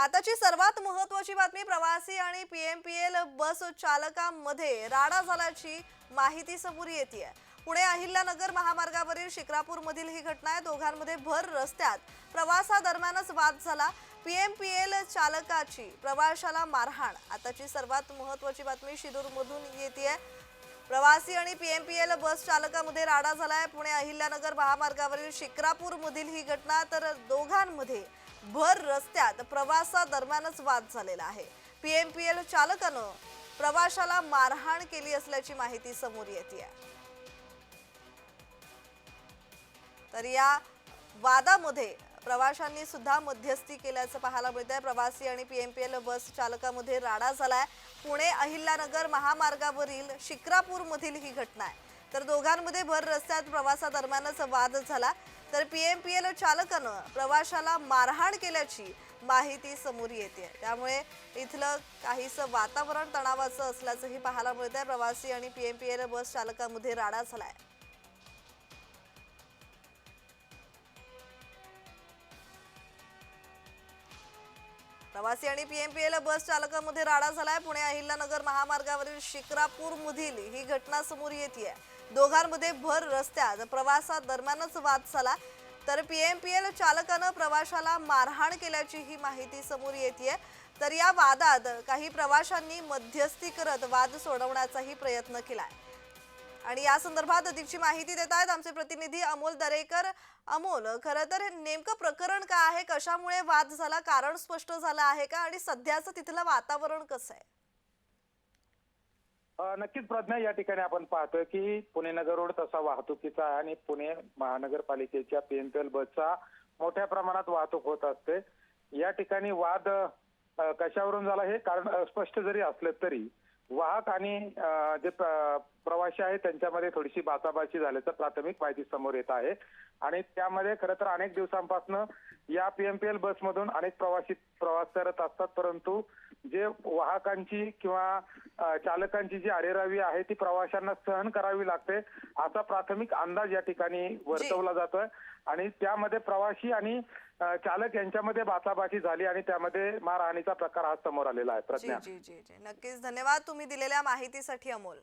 आताची सर्वात महत्वाची बातमी प्रवासी आणि पीएमपीएल बस चालकांमध्ये राडा झाल्याची माहिती समोर येते पुणे अहिल्यानगर महामार्गावरील शिक्रापूरमधील ही घटना आहे. दोघांमध्ये भर रस्त्यात प्रवासादरम्यानच वाद झाला. पीएमपीएल चालकाची प्रवाशाला मारहाण. आताची सर्वात महत्वाची बातमी शिदूरमधून येते प्रवासी आणि पीएमपीएल बस चालकामध्ये राडा झालाय. पुणे अहिल्यानगर महामार्गावरील शिक्रापूरमधील ही घटना तर दोघांमध्ये भर रस्त्यात प्रवासादरम्यानच वाद झालेला आहे. पीएमपीएल चालकानं प्रवाशाला मारहाण केली असल्याची माहिती समोर येते तर या वादामध्ये प्रवाशांनी सुद्धा मध्यस्थी केल्याचं पाहायला मिळत आहे प्रवासी आणि पीएमपीएल बस चालकामध्ये राडा झालाय. पुणे अहिल्यानगर महामार्गावरील शिक्रापूरमधील ही घटना आहे. तर दोघांमध्ये भर रस्त्यात प्रवासादरम्यानच वाद झाला. तर पीएमपीएल चालकानं प्रवाशाला मारहाण केल्याची माहिती समोर येते. त्यामुळे इथलं काहीसं वातावरण तणावाचं असल्याचंही पाहायला मिळत आहे प्रवासी आणि पीएमपीएल बस चालकामध्ये राडा झालाय. प्रवासी आणि पीएमपीएल बस चालकामध्ये राडा झालाय. पुणे अहिल्यानगर महामार्गावरील शिक्रापूर मधील ही घटना समोर येते दोघांमध्ये भर रस्त्यात प्रवासादरम्यानच वाद झाला तर पी एम पी एल चालकानं प्रवाशाला मारहाण केल्याची ही माहिती समोर येते तर या वादात काही प्रवाशांनी मध्यस्थी करत वाद सोडवण्याचाही प्रयत्न केलाय. आणि या संदर्भात अधिकची माहिती देत आहेत आमचे प्रतिनिधी अमोल दरेकर. अमोल खरं तर नेमकं प्रकरण काय आहे? कशामुळे वाद झाला? कारण स्पष्ट झालं आहे का? आणि सध्याचं तिथलं वातावरण कसं आहे? नक्कीच प्रज्ञा या ठिकाणी आपण पाहतोय की पुणे नगर रोड तसा वाहतुकीचा आणि पुणे महानगरपालिकेच्या पीएमपीएल बसचा मोठ्या प्रमाणात वाहतूक होत असते. या ठिकाणी वाद कशावरून झाला हे कारण स्पष्ट जरी असलं तरी वाहक आणि जे प्रवासी आहेत त्यांच्यामध्ये थोडीशी बाचाबाची झाल्याचं प्राथमिक माहिती समोर येत आहे. आणि त्यामध्ये खरं तर अनेक दिवसांपासून या पीएमपीएल बसमधून अनेक प्रवासी प्रवास करत असतात. परंतु जे वाहकांची किंवा चालकांची जी अरेरावी आहे ती प्रवाशांना सहन करावी लागते असा प्राथमिक अंदाज या ठिकाणी वर्तवला जातोय. आणि त्यामध्ये प्रवासी आणि चालक यांच्यामध्ये बाचाबाची झाली आणि त्यामध्ये मारहाणीचा प्रकार आज समोर आलेला आहे. प्रज्ञा. जी जी जी. नक्कीच. धन्यवाद तुम्ही दिलेल्या माहितीसाठी अमोल.